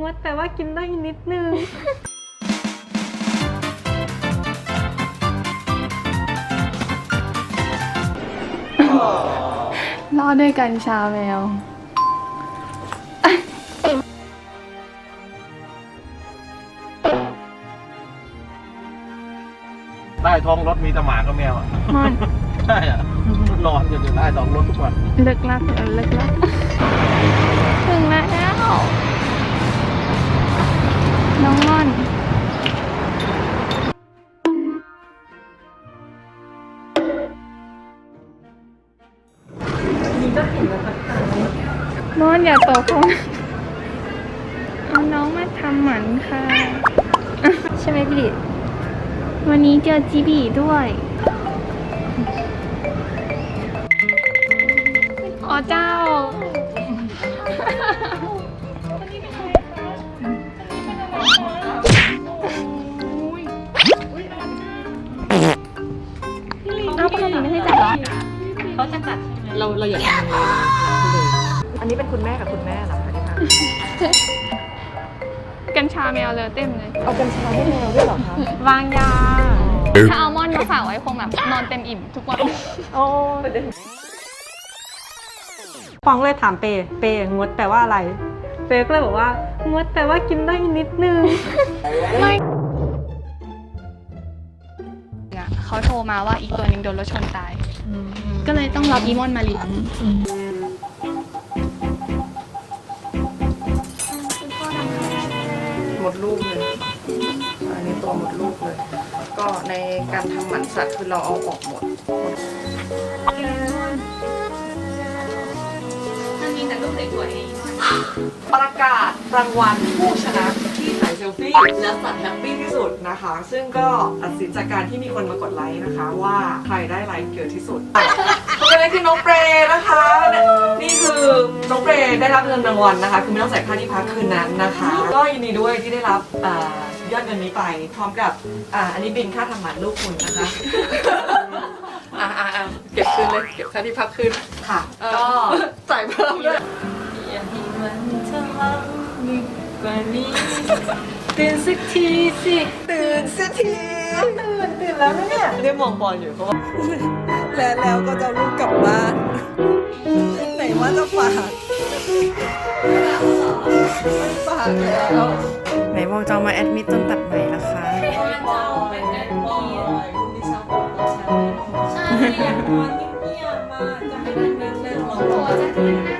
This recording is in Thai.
งดแต่ว่ากินได้นิดนึง รอดด้วยกันชาแมว ใต้ท้องรถมีแต่หมากับแมวอะมอนใช่อะนอนอยู่ใต้ท้องรถทุกวัน เลิกลักเออเลิกลักถึงแล้ว ม่อนอย่าตกลงเอาน้องมาทำหมันค่ะ ใช่ไหมพี่ดิวันนี้เจอจีบีด้วยอ๋อเจ้าเอาปกติไม่ให้จับเหรอเขาจะจัดใช่ไหม เราเราอย่าทำเลยเลยอันนี้เป็นคุณแม่กับคุณแม่เหรอคะที่มากัญชาแมวเลยเต็มเลยเอากัญชาให้แมวด้วยเหรอคะวางยา ถ้าเอามอนมาฝากไว้คงแบบนอนเต็มอิ่มทุกวัน โอ้ฟองเลยถามเปเปงดแปลว่าอะไร เปก็เลยบอกว่างดแปลว่ากินได้นิดนึงอะ เขาโทรมาว่าอีกตัวหนึ่งโดนรถชนตาย ก็เลยต้องรับอีมอนมาเลี้ยงหมดลูกเลยอันนี้ตัวหมดลูกเลย ก็ในการทำหมันสัตว์คือเราเอาออกหมดมันมีแต่รูปสวยประกาศรางวัลผู้ชนะที่ถ่าย เซลฟี่และสัตว์แฮปปี้ที่สุดนะคะ ซึ่งก็ตัดสินจากการที่มีคนมากดไลค์นะคะ ว่าใครได้ไลค์เยอะที่สุดคนนั้นคือน้องเปรนะคะ นี่คือน้องเปรได้รับเงินรางวัลนะคะ คือไม่ต้องจ่ายค่าที่พักคืนนั้นนะคะ ก็ยินดีด้วยที่ได้รับอ่ายอดเงินนี้ไป พร้อมกับอ่าอันนี้บินค่าทำหมันลูกคุณนะคะอ่าอ่าอ่าเก็บคืนเลยเก็บค่าที่พักคืนค่ะ ก็จ่ายเพิ่มด้วย อย่าให้มันทะลักลึกกว่านี้ ตื่นสักทีสิ ตื่นสักทีตื่นตื่นแล้วนะเนี่ยเรียกมองบอลอยู่เขาบอกแล้วแล้วก็จะเอาลูกกลับบ้านไหนว่าจะฝากฝากแล้วไหนบอกจะเอามาแอดมิดจนตัดใหม่นะคะเป็นแอดมินคุณดิฉันบอกดิฉันใช่นอนเงียบๆมาจะให้นั่งเล่นๆลองๆโอ้จะกินนะ